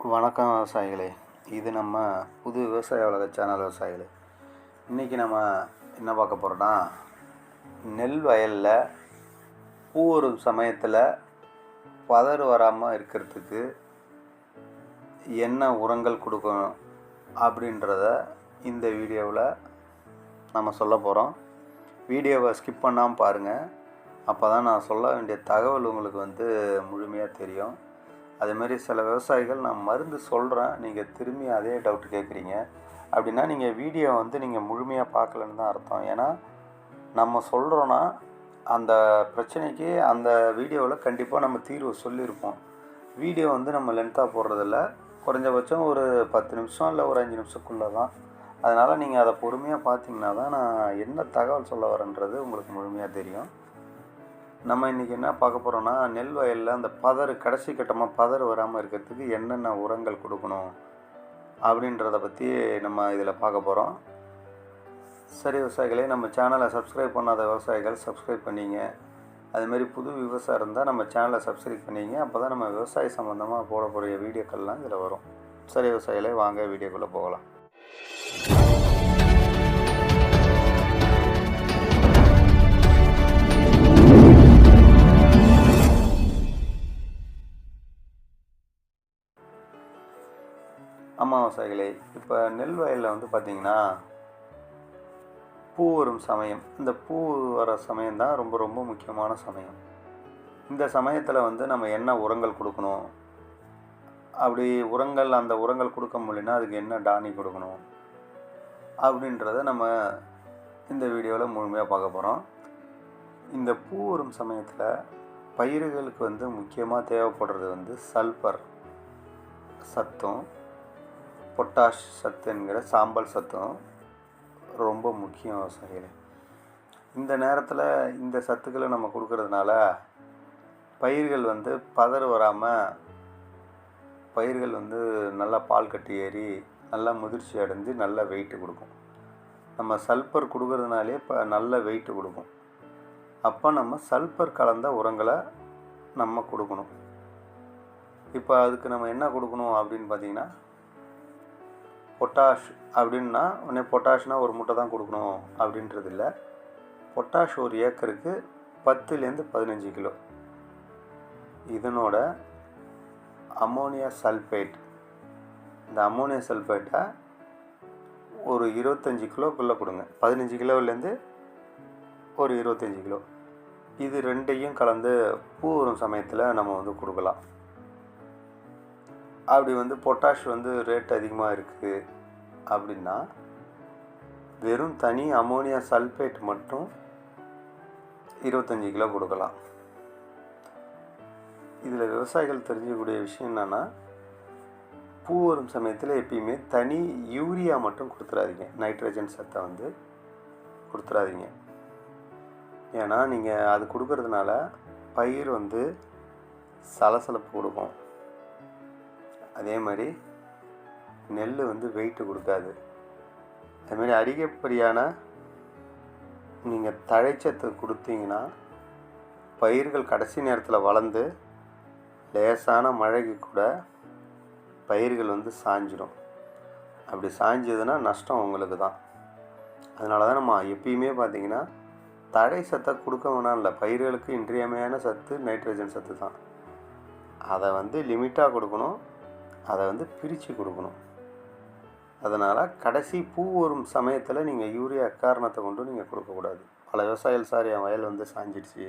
வணக்கம் விவசாயிகளே. இது நம்ம புது விவசாய உலக சேனல் விவசாயிகளே. இன்றைக்கி நம்ம என்ன பார்க்க போகிறோன்னா நெல் வயலில் பூ வரும் சமயத்தில் பதறு வராமல் இருக்கிறதுக்கு என்ன உரங்கள் கொடுக்கணும் அப்படின்றத இந்த வீடியோவில் நம்ம சொல்ல போகிறோம் வீடியோவை ஸ்கிப் பண்ணாமல் பாருங்கள் அப்போ தான் நான் சொல்ல வேண்டிய தகவல் உங்களுக்கு வந்து முழுமையாக தெரியும். அதேமாரி சில விவசாயிகள் நான் மருந்து சொல்கிறேன் நீங்கள் திரும்பி அதே டவுட் கேட்குறீங்க. அப்படின்னா நீங்கள் வீடியோ வந்து நீங்கள் முழுமையாக பார்க்கலன்னு தான் அர்த்தம். ஏன்னா நம்ம சொல்கிறோன்னா அந்த பிரச்சனைக்கு அந்த வீடியோவில் கண்டிப்பாக நம்ம தீர்வு சொல்லியிருப்போம். வீடியோ வந்து நம்ம லென்த்தாக போடுறதில்ல. குறைஞ்சபட்சம் ஒரு பத்து நிமிஷம் இல்லை ஒரு அஞ்சு நிமிஷத்துக்குள்ளே தான். அதனால் நீங்கள் அதை பொறுமையாக பார்த்தீங்கன்னா தான் நான் என்ன தகவல் சொல்ல வரேன்றது உங்களுக்கு முழுமையாக தெரியும். நம்ம இன்றைக்கி என்ன பார்க்க போகிறோன்னா நெல் வயலில் அந்த பதறு கடைசி கட்டமாக பதறு வராமல் இருக்கிறதுக்கு என்னென்ன உரங்கள் கொடுக்கணும் அப்படின்றத பற்றி நம்ம இதில் பார்க்க போகிறோம் சரி விவசாயிகளே நம்ம சேனலை சப்ஸ்கிரைப் பண்ணாத விவசாயிகள் சப்ஸ்கிரைப் பண்ணிங்க. அதுமாரி புது விவசாயம் இருந்தால் நம்ம சேனலை சப்ஸ்கிரைப் பண்ணிங்க. அப்போ தான் நம்ம விவசாய சம்மந்தமாக போடக்கூடிய வீடியோக்கள்லாம் இதில் வரும். சரி விவசாயிகளே வாங்க வீடியோக்குள்ளே போகலாம். ஆமாம் இப்போ நெல் வயலில் வந்து பார்த்திங்கன்னா பூ வரும் சமயம். இந்த பூ வர சமயம் தான் ரொம்ப ரொம்ப முக்கியமான சமயம். இந்த சமயத்தில் வந்து நம்ம என்ன உரங்கள் கொடுக்கணும்? அப்படி உரங்கள் அந்த உரங்கள் கொடுக்க முடியலன்னா அதுக்கு என்ன டானி கொடுக்கணும்? அப்படின்றத நம்ம இந்த வீடியோவில் முழுமையாக பார்க்க போகிறோம் இந்த பூ வரும் சமயத்தில் பயிர்களுக்கு வந்து முக்கியமாக தேவைப்படுறது வந்து சல்பர் சத்தும். பொட்டாஷ் சத்து என்கிற சாம்பல் சத்தும் ரொம்ப முக்கியம் விவசாயிகளே இந்த நேரத்தில் இந்த சத்துக்களை நம்ம கொடுக்கறதுனால பயிர்கள் வந்து பதறு வராமல் பயிர்கள் வந்து நல்லா பால் கட்டி ஏறி நல்லா முதிர்ச்சி அடைஞ்சு நல்ல வெயிட்டு கொடுக்கும். நம்ம சல்பர் கொடுக்கறதுனாலே இப்போ நல்ல வெயிட்டு கொடுக்கும். அப்போ நம்ம சல்பர் கலந்த உரங்களை நம்ம கொடுக்கணும். இப்போ அதுக்கு நம்ம என்ன கொடுக்கணும் அப்படின்னு பார்த்தீங்கன்னா பொட்டாஷ் அப்படின்னா உடனே பொட்டாஷ்னால் ஒரு முட்டை தான் கொடுக்கணும் அப்படின்றது இல்லை பொட்டாஷ் ஒரு ஏக்கருக்கு பத்துலேருந்து பதினஞ்சு கிலோ. இதனோட அமோனியா சல்ஃபேட் இந்த அமோனியா சல்ஃபேட்டை ஒரு இருபத்தஞ்சி கிலோக்குள்ளே கொடுங்க. பதினஞ்சு கிலோவிலேருந்து ஒரு இருபத்தஞ்சி கிலோ. இது ரெண்டையும் கலந்து பூ வரும் சமயத்தில் நம்ம வந்து கொடுக்கலாம். அப்படி வந்து பொட்டாஷ் வந்து ரேட் அதிகமாக இருக்குது அப்படின்னா வெறும் தனி அமோனியா சல்ஃபேட் மட்டும் இருபத்தஞ்சி கிலோ கொடுக்கலாம். இதில் விவசாயிகள் தெரிஞ்சக்கூடிய விஷயம் என்னென்னா பூ வரும் சமயத்தில் எப்பயுமே தனி யூரியா மட்டும் கொடுத்துடாதீங்க நைட்ரஜன் சத்தை வந்து கொடுத்துடாதீங்க ஏன்னா நீங்கள் அது கொடுக்கறதுனால பயிர் வந்து சலசலப்பு கொடுக்கும். அதே மாதிரி நெல் வந்து வெயிட்டு கொடுக்காது. அதுமாரி அதிகப்படியான நீங்கள் தழைச்சத்து கொடுத்தீங்கன்னா பயிர்கள் கடைசி நேரத்தில் வளர்ந்து லேசான மழைக்கு கூட பயிர்கள் வந்து சாஞ்சிடும் அப்படி சாஞ்சதுன்னா நஷ்டம் உங்களுக்கு தான். அதனால தான் நம்ம எப்பயுமே பார்த்தீங்கன்னா தழை சத்தை கொடுக்க வேணாம் இல்லை. பயிர்களுக்கு இன்றியமையான சத்து நைட்ரஜன் சத்து தான். அதை வந்து லிமிட்டாக கொடுக்கணும். அதை வந்து பிரித்து கொடுக்கணும். அதனால் கடைசி பூ வரும் சமயத்தில் நீங்கள் யூரியா காரணத்தை கொண்டு நீங்கள் கொடுக்கக்கூடாது பல விவசாயிகள் சார் என் வயல் வந்து சாஞ்சிடுச்சு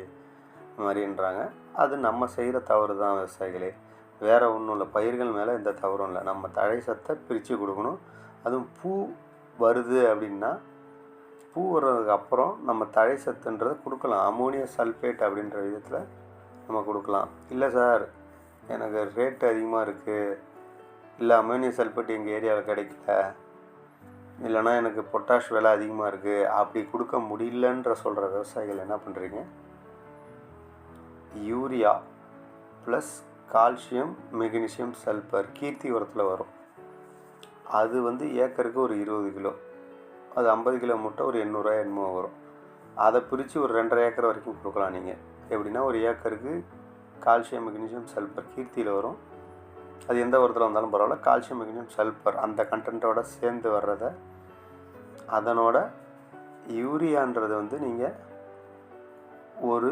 இந்த மாதிரின்றாங்க. அது நம்ம செய்கிற தவறு தான் விவசாயிகளே. வேறு ஒன்றும் இல்லை. பயிர்கள் மேலே எந்த தவறும் இல்லை. நம்ம தழை சத்தை பிரித்து கொடுக்கணும். அதுவும் பூ வருது அப்படின்னா பூ வர்றதுக்கு அப்புறம் நம்ம தழை சத்துன்றதை கொடுக்கலாம். அமோனியா சல்ஃபேட் அப்படின்ற விதத்தில் நம்ம கொடுக்கலாம். இல்லை சார் எனக்கு ரேட் அதிகமாக இருக்குது இல்லை அம்மோனியம் சல்ஃபேட் எங்கள் ஏரியாவில் கிடைக்கல. இல்லைனா எனக்கு பொட்டாஷ் விலை அதிகமாக இருக்குது அப்படி கொடுக்க முடியலன்ற சொல்கிற விவசாயிகள் என்ன பண்ணுறீங்க urea plus calcium magnesium sulphur கீர்த்தி உரத்தில் வரும். அது வந்து ஏக்கருக்கு ஒரு இருபது கிலோ. அது ஐம்பது கிலோ மூட்டை ஒரு எண்ணூறுரூவா என்னமோ வரும். அதை பிரித்து ஒரு ரெண்டரை ஏக்கர் வரைக்கும் கொடுக்கலாம் நீங்கள் எப்படின்னா ஒரு ஏக்கருக்கு கால்சியம் மெக்னீஷியம் சல்ஃபர் கீர்த்தியில் வரும். அது எந்த உரத்தில் வந்தாலும் பரவாயில்ல. கால்சியம் மெக்னீசியம் சல்பர் அந்த கண்டென்ட்டோட சேர்ந்து வர்றத அதனோட யூரியான்றது வந்து நீங்கள் ஒரு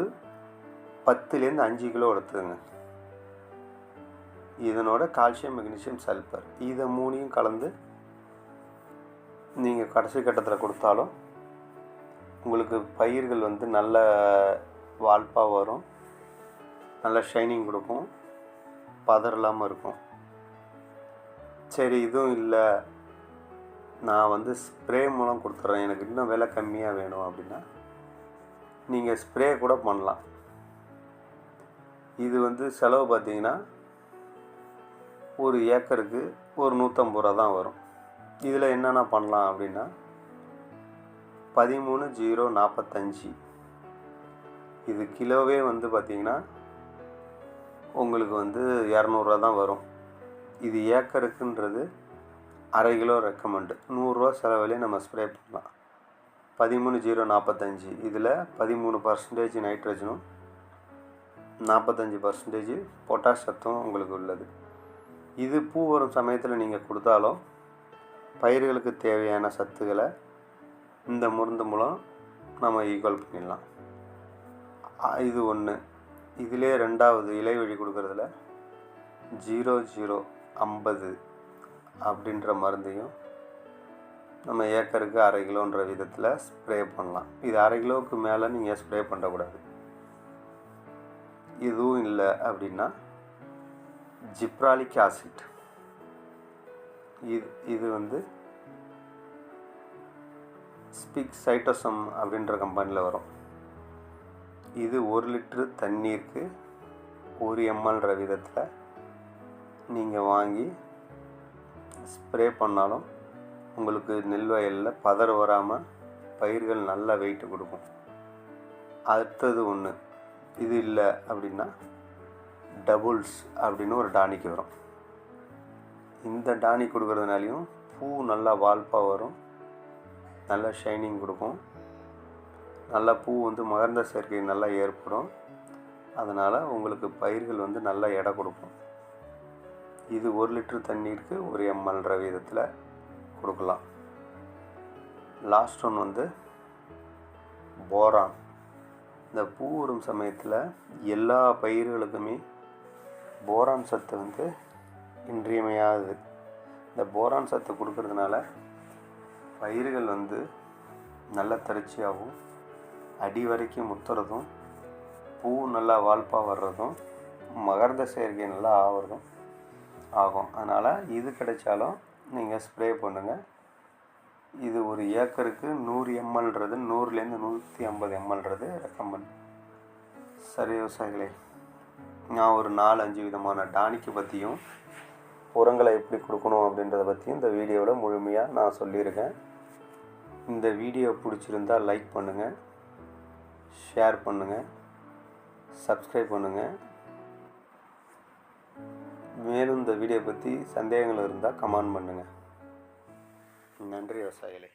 பத்துலேருந்து அஞ்சு கிலோ எடுத்துங்க இதனோட கால்சியம் மெக்னீசியம் சல்பர் இதை மூணையும் கலந்து நீங்கள் கடைசி கட்டத்தில் கொடுத்தாலும் உங்களுக்கு பயிர்கள் வந்து நல்ல வால்ப்பாக வரும். நல்ல ஷைனிங் கொடுக்கும். பதறலாமல் இருக்கும். சரி இதுவும் இல்லை. நான் வந்து ஸ்ப்ரே மூலம் கொடுத்துட்றேன் எனக்கு இன்னும் விலை கம்மியாக வேணும் அப்படின்னா நீங்கள் ஸ்ப்ரே கூட பண்ணலாம். இது வந்து செலவு பார்த்தீங்கன்னா ஒரு ஏக்கருக்கு ஒரு நூற்றம்பது ரூபா தான் வரும். இதில் என்னென்ன பண்ணலாம் அப்படின்னா பதிமூணு ஜீரோ நாற்பத்தஞ்சி இது கிலோவே வந்து பார்த்திங்கன்னா உங்களுக்கு வந்து இரநூறுவா தான் வரும். இது ஏக்கருக்குன்றது அரை கிலோ ரெக்கமெண்டு நூறுரூவா செலவிலே நம்ம ஸ்ப்ரே பண்ணலாம். பதிமூணு ஜீரோ நாற்பத்தஞ்சி இதில் பதிமூணு பர்சன்டேஜ் நைட்ரஜனும் நாற்பத்தஞ்சு பர்சன்டேஜ் பொட்டாஷ் சத்தும் உங்களுக்கு உள்ளது. இது பூ வரும் சமயத்தில் நீங்கள் கொடுத்தாலும் பயிர்களுக்கு தேவையான சத்துக்களை இந்த மருந்து மூலம் நம்ம ஈக்குவல் பண்ணிடலாம். இது ஒன்று இதிலே ரெண்டாவது இலை வழி ஜீரோ ஜீரோ ஐம்பது அப்படின்ற மருந்தையும் நம்ம ஏக்கருக்கு அரை கிலோன்ற விதத்தில் ஸ்ப்ரே பண்ணலாம். இது அரை கிலோவுக்கு மேலே நீங்கள் ஸ்ப்ரே பண்ணக்கூடாது. இதுவும் இல்லை அப்படின்னா ஜிப்ராலிக் ஆசிட். இது இது வந்து ஸ்பிக் சைட்டோசம் அப்படின்ற கம்பெனியில் வரும். இது ஒரு லிட்ரு தண்ணீருக்கு ஒரு எம்எல்ன்ற விதத்தில் நீங்கள் வாங்கி ஸ்ப்ரே பண்ணாலும் உங்களுக்கு நெல் வயலில் பதற வராமல் பயிர்கள் நல்லா வெயிட் கொடுக்கும். அடுத்தது ஒன்று இது இல்லை அப்படின்னா டபுள்ஸ் அப்படின்னு ஒரு டானிக்கு வரும். இந்த டானி கொடுக்கறதுனாலையும் பூ நல்லா வால்ப்பாக வரும். நல்லா ஷைனிங் கொடுக்கும். நல்ல பூ வந்து மகர்ந்த சேர்க்கை நல்லா ஏற்படும். அதனால் உங்களுக்கு பயிர்கள் வந்து நல்லா எடை கொடுக்கும். இது ஒரு லிட்டர் தண்ணீருக்கு ஒரு எம்எல்ன்ற விதத்தில் கொடுக்கலாம். லாஸ்ட் ஒன் வந்து போரான். இந்த பூ வரும் சமயத்தில் எல்லா பயிர்களுக்குமே போரான் சத்து வந்து இன்றியமையாதது. இந்த போரான் சத்து கொடுக்கறதுனால பயிர்கள் வந்து நல்ல தரிச்சியாகவும் அடி வரைக்கும் முத்துறதும் பூ நல்லா வால்ப்பாக வர்றதும் மகர்ந்த செயற்கை நல்லா ஆகிறதும் ஆகும். அதனால் இது கிடைச்சாலும் நீங்கள் ஸ்ப்ரே பண்ணுங்கள் இது ஒரு ஏக்கருக்கு நூறு எம்எல்ன்றது நூறுலேருந்து நூற்றி ஐம்பது எம்எல்ன்றது ரெக்கமெண்ட் சரி விவசாயிகளே நான் ஒரு நாலு அஞ்சு விதமான டானிக்கு பற்றியும் உரங்களை எப்படி கொடுக்கணும் அப்படின்றத பற்றியும் இந்த வீடியோவில் முழுமையாக நான் சொல்லியிருக்கேன். இந்த வீடியோ பிடிச்சிருந்தா லைக் பண்ணுங்கள் ஷேர் பண்ணுங்கள் சப்ஸ்கிரைப் பண்ணுங்கள் மேலும் இந்த வீடியோ பற்றி சந்தேகங்கள் இருந்தால் கமெண்ட் பண்ணுங்கள் நன்றி விவசாயிகளே.